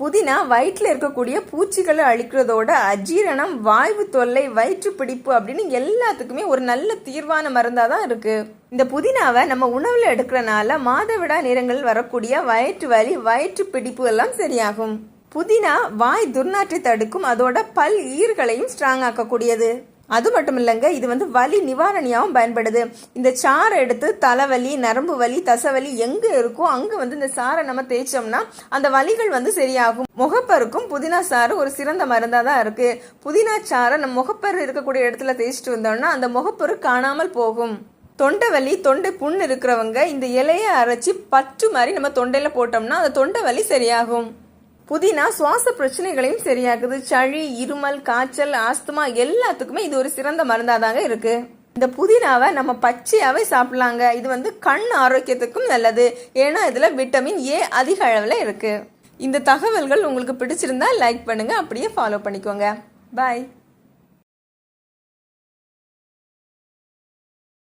புதினா வயிற்றில் இருக்கக்கூடிய பூச்சிகளை அழிக்கிறதோட அஜீரணம் வாய்வு தொல்லை வயிற்று பிடிப்பு அப்படின்னு எல்லாத்துக்குமே ஒரு நல்ல தீர்வான மருந்தாக தான் இருக்குது இந்த புதினாவை நம்ம உணவில் எடுக்கிறனால மாதவிடா நிறங்கள் வரக்கூடிய வயிற்று வலி வயிற்று பிடிப்பு எல்லாம் சரியாகும். புதினா வாய் துர்நாற்றை தடுக்கும் அதோட பல் ஈர்களையும் ஸ்ட்ராங் ஆக்கக்கூடியது. அது மட்டும் இல்லைங்க இது வந்து வலி நிவாரணியாகவும் பயன்படுது. இந்த சாறை எடுத்து தலைவலி நரம்பு வலி தசவலி எங்கே இருக்கோ அங்கே வந்து இந்த சாறை நம்ம தேய்ச்சோம்னா அந்த வலிகள் வந்து சரியாகும். முகப்பருக்கும் புதினா சாறு ஒரு சிறந்த மருந்தாக தான் இருக்குது புதினா சாறை நம்ம முகப்பரு இருக்கக்கூடிய இடத்துல தேய்ச்சிட்டு வந்தோம்னா அந்த முகப்பரு காணாமல் போகும். தொண்டை வலி தொண்டை புண் இருக்கிறவங்க இந்த இலையை அரைச்சி பற்று மாதிரி நம்ம தொண்டையில் போட்டோம்னா அந்த தொண்டை வலி சரியாகும். புதினா சுவாச பிரச்சனைகளையும் சரியாக்குது. சளி இருமல் காய்ச்சல் ஆஸ்துமா எல்லாத்துக்குமே இது ஒரு சிறந்த மருந்தாக தாங்க இருக்கு. இந்த புதினாவை நம்ம பச்சையாவே சாப்பிடலாங்க. இது வந்து கண் ஆரோக்கியத்துக்கும் நல்லது. ஏன்னா இதுல விட்டமின் ஏ அதிக அளவில் இருக்கு. இந்த தகவல்கள் உங்களுக்கு பிடிச்சிருந்தா லைக் பண்ணுங்க. அப்படியே ஃபாலோ பண்ணிக்கோங்க. பாய்.